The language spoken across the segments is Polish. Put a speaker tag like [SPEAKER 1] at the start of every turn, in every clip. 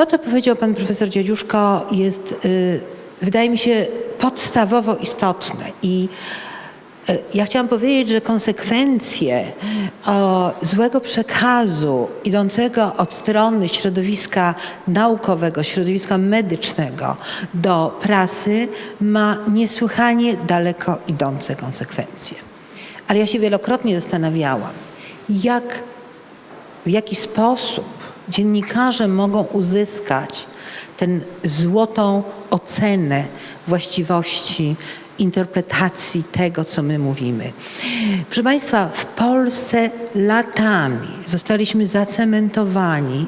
[SPEAKER 1] To, co powiedział pan profesor Dziadziuszko, jest, y, wydaje mi się, podstawowo istotne i y, ja chciałam powiedzieć, że konsekwencje o, złego przekazu idącego od strony środowiska naukowego, środowiska medycznego do prasy ma niesłychanie daleko idące konsekwencje. Ale ja się wielokrotnie zastanawiałam, jak, w jaki sposób dziennikarze mogą uzyskać tę złotą ocenę właściwości interpretacji tego, co my mówimy. Proszę Państwa, w Polsce latami zostaliśmy zacementowani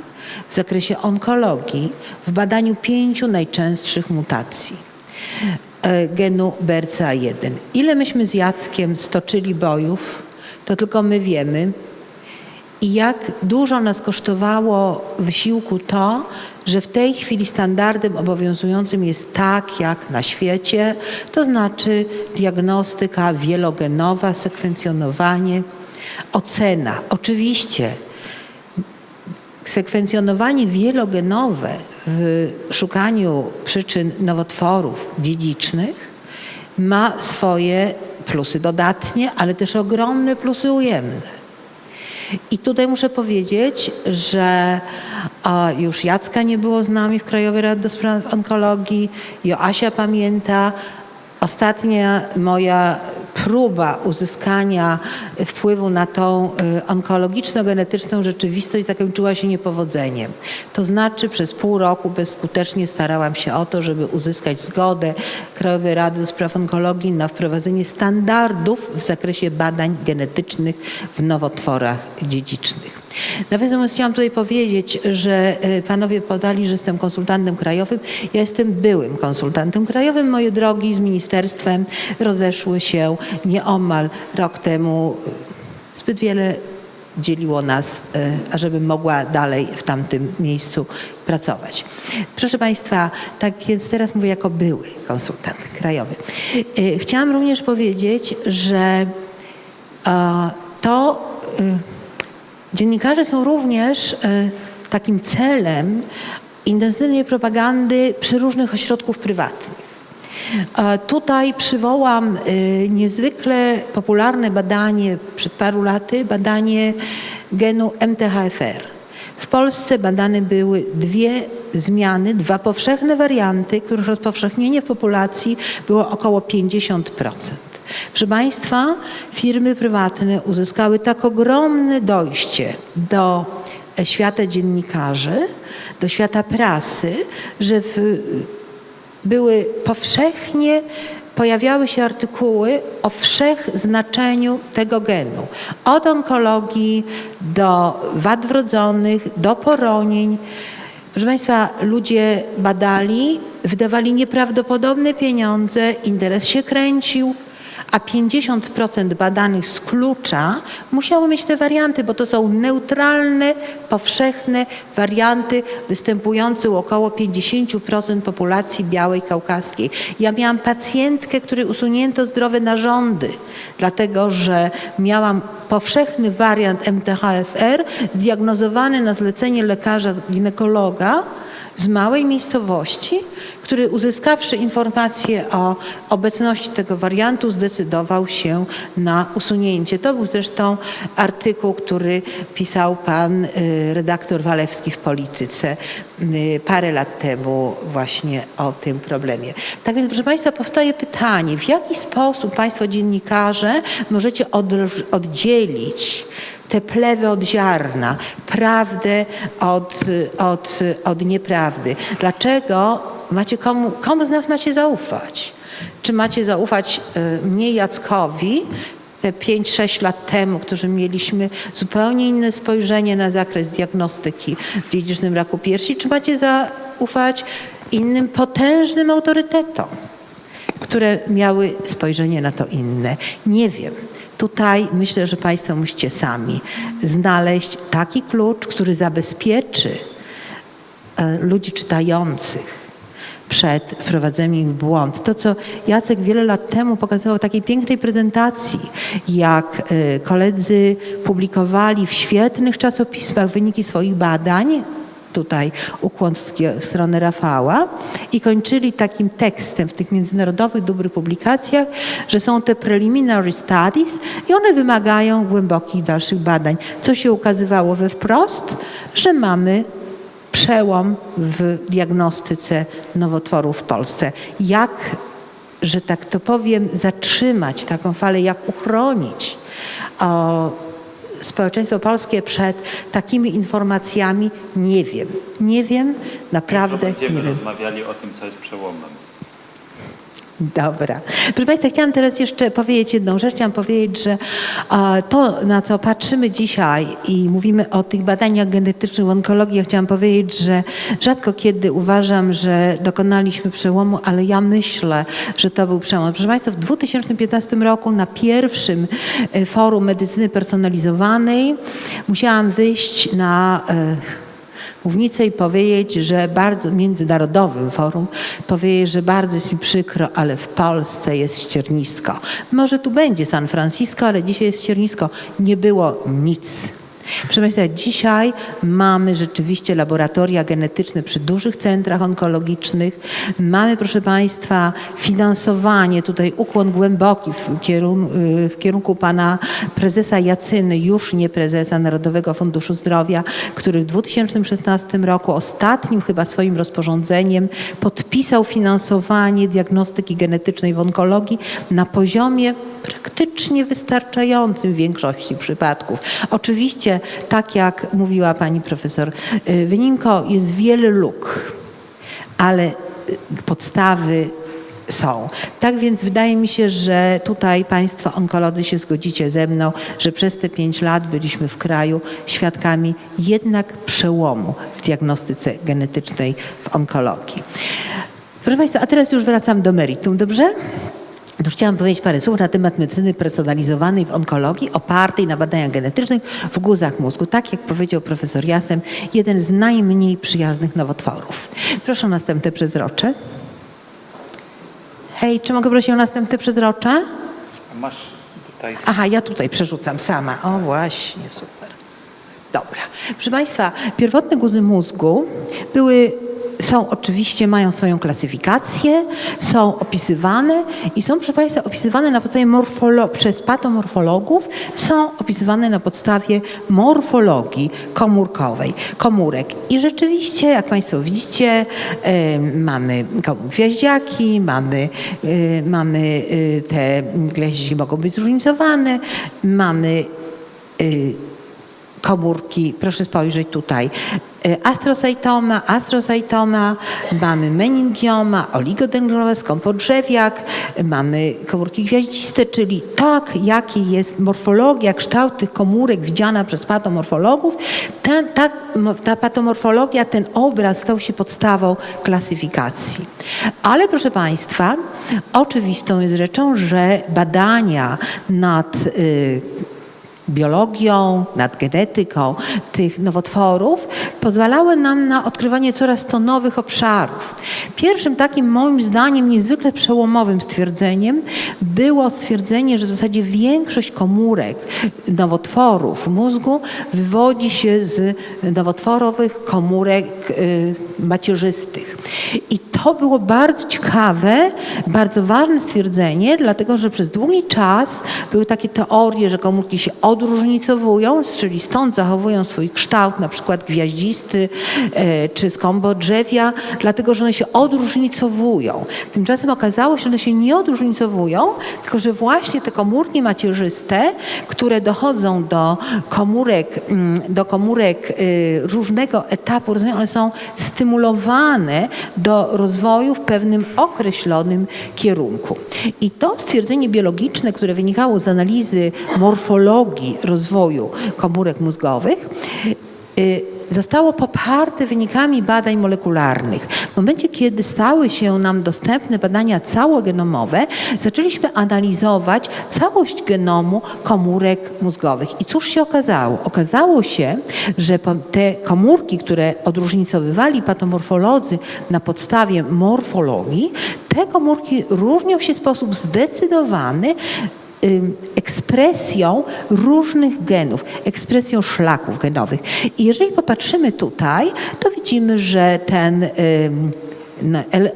[SPEAKER 1] w zakresie onkologii w badaniu pięciu najczęstszych mutacji e, genu BRCA1. Ile myśmy z Jackiem stoczyli bojów, to tylko my wiemy. I jak dużo nas kosztowało wysiłku to, że w tej chwili standardem obowiązującym jest tak jak na świecie, to znaczy diagnostyka wielogenowa, sekwencjonowanie, ocena. Oczywiście sekwencjonowanie wielogenowe w szukaniu przyczyn nowotworów dziedzicznych ma swoje plusy dodatnie, ale też ogromne plusy ujemne. I tutaj muszę powiedzieć, że już Jacka nie było z nami w Krajowej Radzie do Spraw Onkologii, Joasia pamięta. Ostatnia moja próba uzyskania wpływu na tą y, onkologiczno-genetyczną rzeczywistość zakończyła się niepowodzeniem. To znaczy przez pół roku bezskutecznie starałam się o to, żeby uzyskać zgodę Krajowej Rady do Spraw Onkologii na wprowadzenie standardów w zakresie badań genetycznych w nowotworach dziedzicznych. Nawiasem chciałam tutaj powiedzieć, że e, panowie podali, że jestem konsultantem krajowym. Ja jestem byłym konsultantem krajowym. Moje drogi z ministerstwem rozeszły się nieomal rok temu. Zbyt wiele dzieliło nas, e, ażebym mogła dalej w tamtym miejscu pracować. Proszę Państwa, tak więc teraz mówię jako były konsultant krajowy. E, Chciałam również powiedzieć, że to Dziennikarze są również e, takim celem intensywnej propagandy przy różnych ośrodków prywatnych. Tutaj przywołam e, niezwykle popularne badanie przed paru laty, badanie genu MTHFR. W Polsce badane były dwie zmiany, dwa powszechne warianty, których rozpowszechnienie w populacji było około 50%. Proszę Państwa, firmy prywatne uzyskały tak ogromne dojście do świata dziennikarzy, do świata prasy, że w, były powszechnie pojawiały się artykuły o wszechznaczeniu tego genu. Od onkologii do wad wrodzonych, do poronień. Proszę Państwa, ludzie badali, wydawali nieprawdopodobne pieniądze, interes się kręcił, a 50% badanych z klucza musiało mieć te warianty, bo to są neutralne, powszechne warianty występujące u około 50% populacji białej kaukaskiej. Ja miałam pacjentkę, której usunięto zdrowe narządy, dlatego że miałam powszechny wariant MTHFR zdiagnozowany na zlecenie lekarza ginekologa z małej miejscowości, który uzyskawszy informację o obecności tego wariantu, zdecydował się na usunięcie. To był zresztą artykuł, który pisał pan y, redaktor Walewski w Polityce y, parę lat temu właśnie o tym problemie. Tak więc, proszę Państwa, powstaje pytanie, w jaki sposób Państwo dziennikarze możecie oddzielić te plewy od ziarna, prawdę od, od, od nieprawdy. Dlaczego macie komu, komu z nas macie zaufać? Czy macie zaufać y, mnie, Jackowi, te 5-6 lat temu, którzy mieliśmy zupełnie inne spojrzenie na zakres diagnostyki w dziedzicznym raku piersi, czy macie zaufać innym potężnym autorytetom? które miały spojrzenie na to inne. Nie wiem. Tutaj myślę, że Państwo musicie sami znaleźć taki klucz, który zabezpieczy e, ludzi czytających przed wprowadzeniem ich w błąd. To, co Jacek wiele lat temu pokazywał w takiej pięknej prezentacji, jak e, koledzy publikowali w świetnych czasopismach wyniki swoich badań, tutaj ukłon w stronę Rafała i kończyli takim tekstem w tych międzynarodowych dobrych publikacjach, że są te preliminary studies i one wymagają głębokich dalszych badań, co się ukazywało we wprost, że mamy przełom w diagnostyce nowotworów w Polsce. Jak, że tak to powiem, zatrzymać taką falę, jak uchronić? O, społeczeństwo polskie przed takimi informacjami, nie wiem. Nie wiem, naprawdę nie
[SPEAKER 2] Będziemy
[SPEAKER 1] wiem.
[SPEAKER 2] rozmawiali o tym, co jest przełomem.
[SPEAKER 1] Dobra. Proszę Państwa, chciałam teraz jeszcze powiedzieć jedną rzecz. Chciałam powiedzieć, że to, na co patrzymy dzisiaj i mówimy o tych badaniach genetycznych w onkologii, ja chciałam powiedzieć, że rzadko kiedy uważam, że dokonaliśmy przełomu, ale ja myślę, że to był przełom. Proszę Państwa, w 2015 roku na pierwszym e, forum medycyny personalizowanej musiałam wyjść na e, mównicę i powiedzieć, że bardzo, międzynarodowym forum, powiedzieć, że bardzo jest mi przykro, ale w Polsce jest ściernisko. Może tu będzie San Francisco, ale dzisiaj jest ściernisko. Nie było nic. Proszę dzisiaj mamy rzeczywiście laboratoria genetyczne przy dużych centrach onkologicznych. Mamy, proszę Państwa, finansowanie, tutaj ukłon głęboki w, kierun w kierunku pana prezesa Jacyny, już nie prezesa Narodowego Funduszu Zdrowia, który w 2016 roku ostatnim chyba swoim rozporządzeniem podpisał finansowanie diagnostyki genetycznej w onkologii na poziomie praktycznie wystarczającym w większości przypadków. Oczywiście, tak jak mówiła pani profesor y, Wyninko, jest wiele luk, ale y, podstawy są. Tak więc wydaje mi się, że tutaj Państwo onkolodzy się zgodzicie ze mną, że przez te pięć lat byliśmy w kraju świadkami jednak przełomu w diagnostyce genetycznej w onkologii. Proszę Państwa, a teraz już wracam do meritum, dobrze? To chciałam powiedzieć parę słów na temat medycyny personalizowanej w onkologii, opartej na badaniach genetycznych w guzach mózgu. Tak jak powiedział profesor Jasem, jeden z najmniej przyjaznych nowotworów. Proszę o następne przezrocze. Hej, czy mogę prosić o następne przezrocze?
[SPEAKER 2] Masz tutaj
[SPEAKER 1] Aha, ja tutaj przerzucam sama. O, właśnie, super. Dobra. Proszę Państwa, pierwotne guzy mózgu były, są oczywiście, mają swoją klasyfikację, są opisywane i są, proszę Państwa, opisywane na podstawie morfolo- przez patomorfologów, są opisywane na podstawie morfologii komórkowej, komórek. I rzeczywiście, jak Państwo widzicie, e, mamy gwiaździaki, mamy, e, mamy e, te gwiaździki mogą być zróżnicowane, mamy e, komórki, proszę spojrzeć tutaj, E, astrocytoma, astrocytoma, mamy meningioma, oligodendrowa, skąpodrzewiak, mamy komórki gwiaździste, czyli tak, jaki jest morfologia, kształt tych komórek widziana przez patomorfologów, ta, mo- ta patomorfologia, ten obraz stał się podstawą klasyfikacji. Ale proszę Państwa, oczywistą jest rzeczą, że badania nad y, biologią, nad genetyką tych nowotworów pozwalały nam na odkrywanie coraz to nowych obszarów. Pierwszym takim moim zdaniem niezwykle przełomowym stwierdzeniem było stwierdzenie, że w zasadzie większość komórek nowotworów mózgu wywodzi się z nowotworowych komórek y, macierzystych. I to było bardzo ciekawe, bardzo ważne stwierdzenie, dlatego że przez długi czas były takie teorie, że komórki się odróżnicowują, czyli stąd zachowują swój kształt, na przykład gwiaździsty e, czy skąpodrzewia, dlatego że one się odróżnicowują. Tymczasem okazało się, że one się nie odróżnicowują, tylko że właśnie te komórki macierzyste, które dochodzą do komórek, mm, do komórek y, różnego etapu rozwoju, one są stymulowane do rozwoju w pewnym określonym kierunku. I to stwierdzenie biologiczne, które wynikało z analizy morfologii rozwoju komórek mózgowych, y, zostało poparte wynikami badań molekularnych. W momencie, kiedy stały się nam dostępne badania całogenomowe, zaczęliśmy analizować całość genomu komórek mózgowych. I cóż się okazało? Okazało się, że te komórki, które odróżnicowywali patomorfolodzy na podstawie morfologii, te komórki różnią się w sposób zdecydowany ekspresją różnych genów, ekspresją szlaków genowych. I jeżeli popatrzymy tutaj, to widzimy, że ten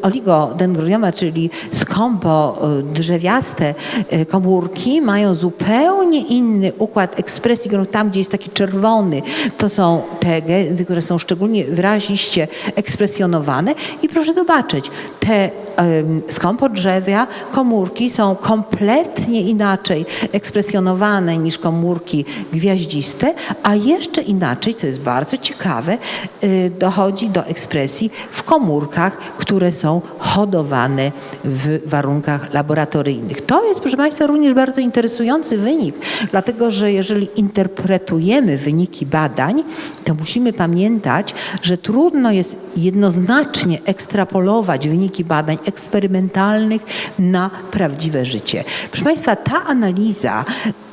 [SPEAKER 1] oligodendronioma, czyli skąpo y, drzewiaste y, komórki mają zupełnie inny układ ekspresji genów. Tam, gdzie jest taki czerwony, to są te geny, które są szczególnie wyraziście ekspresjonowane. I proszę zobaczyć, te em, skąpo drzewia komórki są kompletnie inaczej ekspresjonowane niż komórki gwiaździste, a jeszcze inaczej, co jest bardzo ciekawe, y, dochodzi do ekspresji w komórkach, które są hodowane w warunkach laboratoryjnych. To jest, proszę Państwa, również bardzo interesujący wynik, dlatego że jeżeli interpretujemy wyniki badań, to musimy pamiętać, że trudno jest jednoznacznie ekstrapolować wyniki badań eksperymentalnych na prawdziwe życie. Proszę Państwa, ta analiza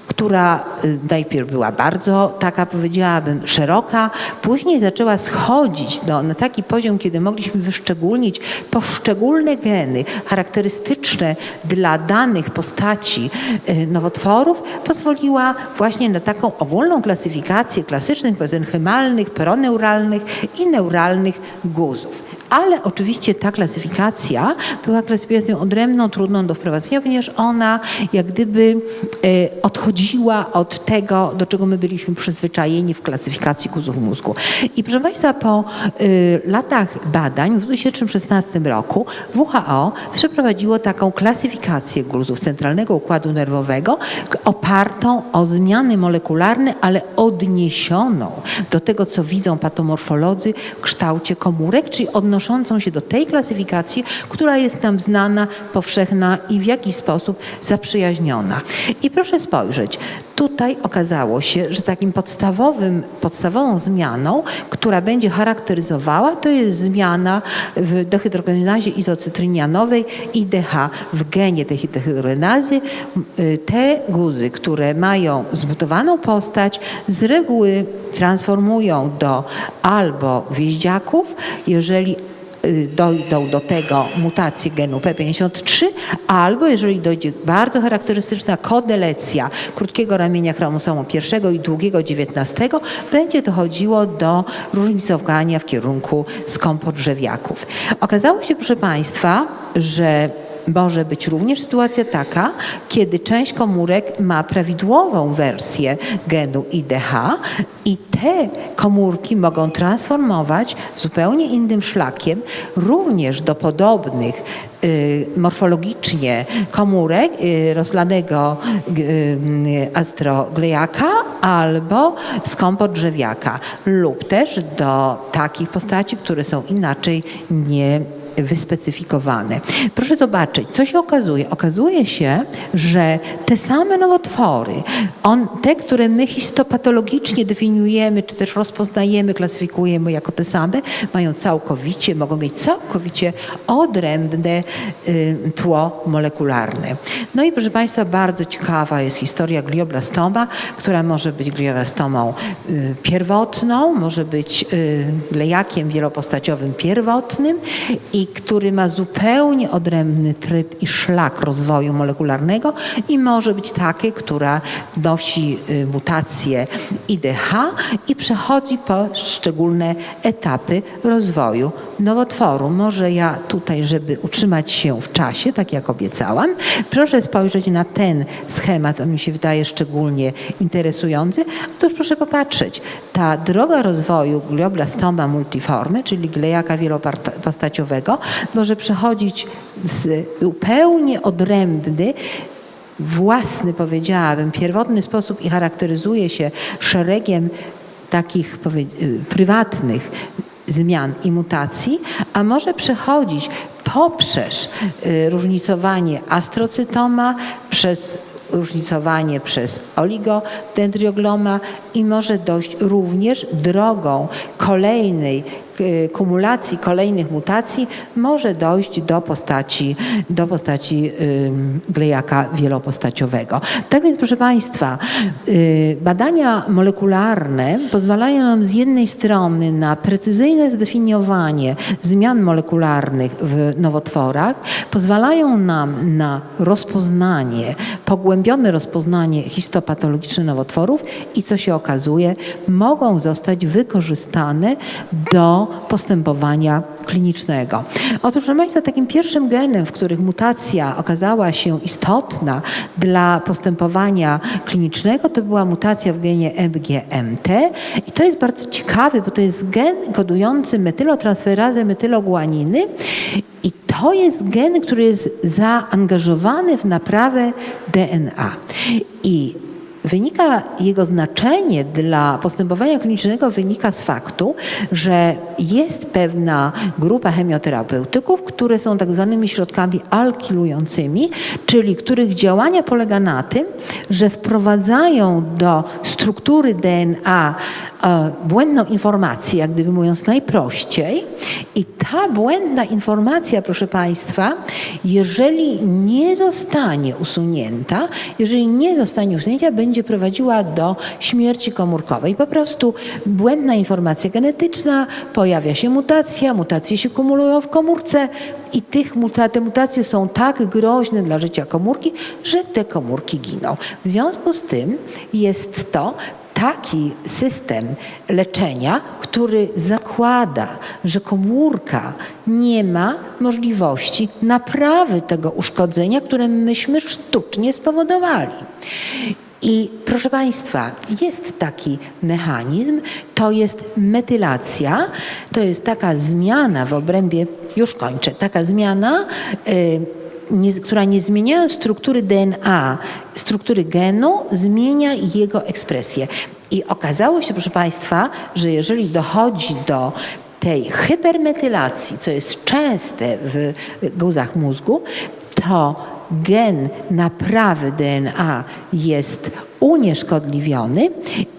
[SPEAKER 1] która y, najpierw była bardzo taka, powiedziałabym, szeroka, później zaczęła schodzić do, na taki poziom, kiedy mogliśmy wyszczególnić poszczególne geny charakterystyczne dla danych postaci y, nowotworów, pozwoliła właśnie na taką ogólną klasyfikację klasycznych, mezenchymalnych, proneuralnych i neuralnych guzów. Ale oczywiście ta klasyfikacja była klasyfikacją odrębną, trudną do wprowadzenia, ponieważ ona jak gdyby e, odchodziła od tego, do czego my byliśmy przyzwyczajeni w klasyfikacji guzów mózgu. I proszę Państwa, po e, latach badań w 2016 roku WHO przeprowadziło taką klasyfikację guzów centralnego układu nerwowego opartą o zmiany molekularne, ale odniesioną do tego, co widzą patomorfolodzy w kształcie komórek, czyli odnoszącą się do tej klasyfikacji, która jest nam znana, powszechna i w jakiś sposób zaprzyjaźniona. I proszę spojrzeć, tutaj okazało się, że takim podstawowym, podstawową zmianą, która będzie charakteryzowała, to jest zmiana w dehydrogenazie izocytrynianowej IDH w genie tej dehydrogenazy. Te guzy, które mają zmutowaną postać, z reguły transformują do albo gwieździaków, jeżeli dojdą do tego mutacje genu P53, albo jeżeli dojdzie bardzo charakterystyczna kodelecja krótkiego ramienia chromosomu pierwszego i długiego 19, będzie dochodziło do różnicowania w kierunku skąpodrzewiaków. Okazało się, proszę Państwa, że może być również sytuacja taka, kiedy część komórek ma prawidłową wersję genu IDH i te komórki mogą transformować zupełnie innym szlakiem również do podobnych y, morfologicznie komórek y, rozlanego y, astroglejaka albo skąpodrzewiaka lub też do takich postaci, które są inaczej nie wyspecyfikowane. Proszę zobaczyć, co się okazuje. Okazuje się, że te same nowotwory, on, te, które my histopatologicznie definiujemy, czy też rozpoznajemy, klasyfikujemy jako te same, mają całkowicie, mogą mieć całkowicie odrębne y, tło molekularne. No i proszę Państwa, bardzo ciekawa jest historia glioblastoma, która może być glioblastomą y, pierwotną, może być y, lejakiem wielopostaciowym pierwotnym i który ma zupełnie odrębny tryb i szlak rozwoju molekularnego i może być takie, która nosi y, mutację IDH i przechodzi poszczególne etapy rozwoju nowotworu. Może ja tutaj, żeby utrzymać się w czasie, tak jak obiecałam, proszę spojrzeć na ten schemat, on mi się wydaje szczególnie interesujący. Otóż proszę popatrzeć, ta droga rozwoju glioblastoma multiformy, czyli glejaka wielopostaciowego, może przechodzić w zupełnie odrębny własny, powiedziałabym, pierwotny sposób i charakteryzuje się szeregiem takich y, prywatnych zmian i mutacji, a może przechodzić poprzez y, różnicowanie astrocytoma, przez różnicowanie przez oligodendriogloma i może dojść również drogą kolejnej kumulacji kolejnych mutacji może dojść do postaci, do postaci glejaka wielopostaciowego. Tak więc, proszę Państwa, y, badania molekularne pozwalają nam z jednej strony na precyzyjne zdefiniowanie zmian molekularnych w nowotworach, pozwalają nam na rozpoznanie, pogłębione rozpoznanie histopatologiczne nowotworów i co się okazuje, mogą zostać wykorzystane do postępowania klinicznego. Otóż, proszę Państwa, takim pierwszym genem, w których mutacja okazała się istotna dla postępowania klinicznego, to była mutacja w genie MGMT i to jest bardzo ciekawe, bo to jest gen kodujący metylotransferazę metyloguaniny i to jest gen, który jest zaangażowany w naprawę DNA. I Wynika jego znaczenie dla postępowania klinicznego wynika z faktu, że jest pewna grupa chemioterapeutyków, które są tak zwanymi środkami alkilującymi, czyli których działania polega na tym, że wprowadzają do struktury DNA błędną informację, jak gdyby mówiąc najprościej, i ta błędna informacja, proszę Państwa, jeżeli nie zostanie usunięta, jeżeli nie zostanie usunięta, będzie prowadziła do śmierci komórkowej. Po prostu błędna informacja genetyczna, pojawia się mutacja, mutacje się kumulują w komórce i tych te mutacje są tak groźne dla życia komórki, że te komórki giną. W związku z tym jest to taki system leczenia, który zakłada, że komórka nie ma możliwości naprawy tego uszkodzenia, które myśmy sztucznie spowodowali. I proszę Państwa, jest taki mechanizm, to jest metylacja, to jest taka zmiana w obrębie, już kończę, taka zmiana, y, nie, która nie zmieniając struktury DNA, struktury genu, zmienia jego ekspresję. I okazało się, proszę Państwa, że jeżeli dochodzi do tej hypermetylacji, co jest częste w guzach mózgu, to gen naprawy DNA jest unieszkodliwiony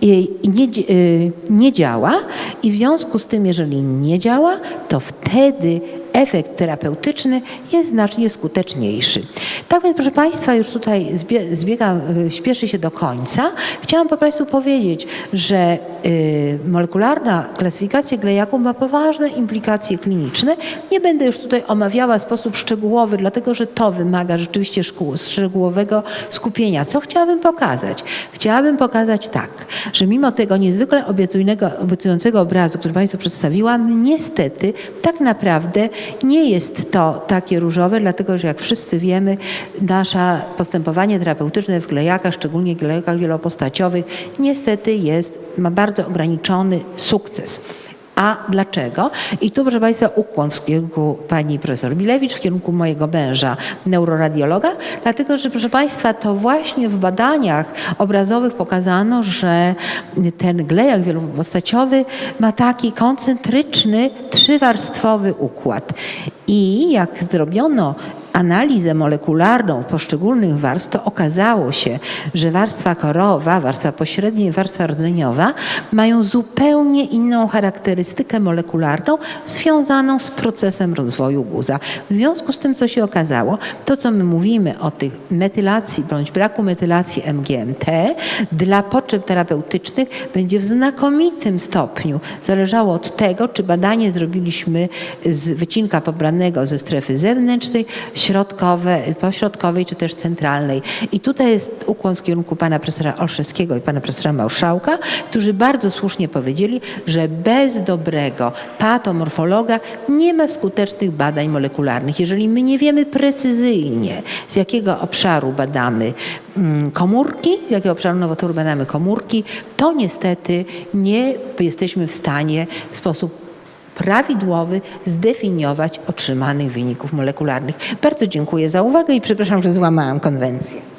[SPEAKER 1] i nie, y, nie działa i w związku z tym, jeżeli nie działa, to wtedy efekt terapeutyczny jest znacznie skuteczniejszy. Tak więc, proszę Państwa, już tutaj zbie, zbiegam, y, śpieszy się do końca. Chciałam po prostu powiedzieć, że y, molekularna klasyfikacja glejaku ma poważne implikacje kliniczne. Nie będę już tutaj omawiała w sposób szczegółowy, dlatego że to wymaga rzeczywiście szkół, szczegółowego skupienia. Co chciałabym pokazać? Chciałabym pokazać tak, że mimo tego niezwykle obiecującego obrazu, który Państwu przedstawiłam, niestety tak naprawdę nie jest to takie różowe, dlatego że jak wszyscy wiemy, nasze postępowanie terapeutyczne w glejakach, szczególnie glejakach wielopostaciowych, niestety jest, ma bardzo ograniczony sukces. A dlaczego? I tu, proszę Państwa, ukłon w kierunku pani profesor Milewicz, w kierunku mojego męża, neuroradiologa, dlatego że, proszę Państwa, to właśnie w badaniach obrazowych pokazano, że ten glejak wielopostaciowy ma taki koncentryczny, trzywarstwowy układ. I jak zrobiono analizę molekularną poszczególnych warstw, to okazało się, że warstwa korowa, warstwa pośrednia i warstwa rdzeniowa mają zupełnie inną charakterystykę molekularną związaną z procesem rozwoju guza. W związku z tym, co się okazało, to co my mówimy o tych metylacji bądź braku metylacji MGMT dla potrzeb terapeutycznych będzie w znakomitym stopniu zależało od tego, czy badanie zrobiliśmy z wycinka pobranego ze strefy zewnętrznej, środkowe, pośrodkowej czy też centralnej. I tutaj jest ukłon z kierunku pana profesora Olszewskiego i pana profesora Małszałka, którzy bardzo słusznie powiedzieli, że bez dobrego patomorfologa nie ma skutecznych badań molekularnych. Jeżeli my nie wiemy precyzyjnie, z jakiego obszaru badamy mm, komórki, z jakiego obszaru nowotworu badamy komórki, to niestety nie jesteśmy w stanie w sposób prawidłowy zdefiniować otrzymanych wyników molekularnych. Bardzo dziękuję za uwagę i przepraszam, że złamałam konwencję.